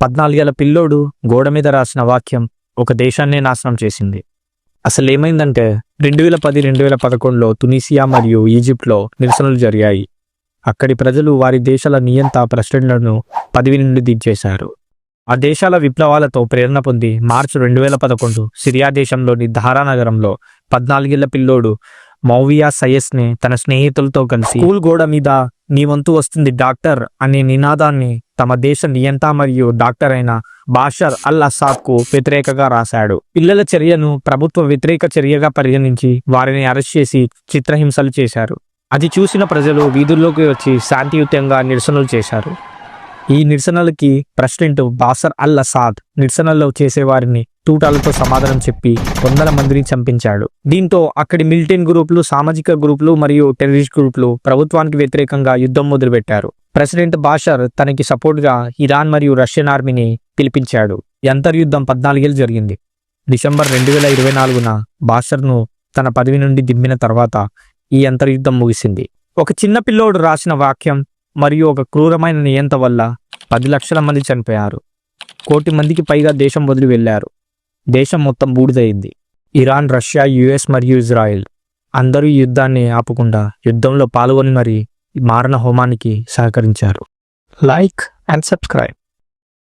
పద్నాలుగేళ్ళ పిల్లోడు గోడ మీద రాసిన వాక్యం ఒక దేశాన్నే నాశనం చేసింది. అసలు ఏమైందంటే రెండు వేల పది రెండు వేల పదకొండులో తునీసియా మరియు ఈజిప్ట్లో నిరసనలు జరిగాయి. అక్కడి ప్రజలు వారి దేశాల నియంత ప్రెసిడెంట్లను పదవి నుండి దించేశారు ఆ దేశాల విప్లవాలతో ప్రేరణ పొంది మార్చి రెండు వేల పదకొండు సిరియా దేశంలోని ధారా నగరంలో పద్నాలుగేళ్ళ పిల్లోడు మౌవియా సయస్ని తన స్నేహితులతో కలిసి స్కూల్ గోడ మీద నీ వంతు వస్తుంది డాక్టర్ అనే నినాదాన్ని తమ దేశ నియంత మరియు డాక్టర్ అయిన బాషర్ అల్ అసాద్కు రాశాడు. పిల్లల చర్యను ప్రభుత్వ వ్యతిరేక చర్యగా పరిగణించి వారిని అరెస్ట్ చేసి చిత్రహింసలు చేశారు. అది చూసిన ప్రజలు వీధుల్లోకి వచ్చి శాంతియుతంగా నిరసనలు చేశారు. ఈ నిరసనలకి ప్రెసిడెంట్ బాసర్ అల్ అసాద్ నిరసనల్లో చేసేవారిని తూటాలతో సమాధానం చెప్పి వందల మందిని చంపించాడు. దీంతో అక్కడి మిలిటెన్ గ్రూపులు సామాజిక గ్రూపులు మరియు టెర్రరిస్ట్ గ్రూపులు ప్రభుత్వానికి వ్యతిరేకంగా యుద్ధం మొదలుపెట్టారు. ప్రెసిడెంట్ బాషర్ తనకి సపోర్ట్గా ఇరాన్ మరియు రష్యన్ ఆర్మీని పిలిపించాడు. యంతర్యుద్ధం అంతర్యుద్ధం పద్నాలుగేళ్ళు జరిగింది. డిసెంబర్ రెండు వేల ఇరవై నాలుగున బాషర్ను తన పదవి నుండి దిమ్మిన తర్వాత ఈ అంతర్యుద్ధం ముగిసింది. ఒక చిన్న పిల్లోడు రాసిన వాక్యం మరియు ఒక క్రూరమైన నియంత వల్ల పది లక్షల మంది చనిపోయారు. కోటి మందికి పైగా దేశం వదిలి వెళ్ళారు. దేశం మొత్తం బూడిదయింది ఇరాన్ రష్యా యుఎస్ మరియు ఇజ్రాయెల్ అందరూ ఈ యుద్ధాన్ని ఆపకుండా యుద్ధంలో పాల్గొని మరి మారణ హోమానికి సహకరించారు. Like and subscribe.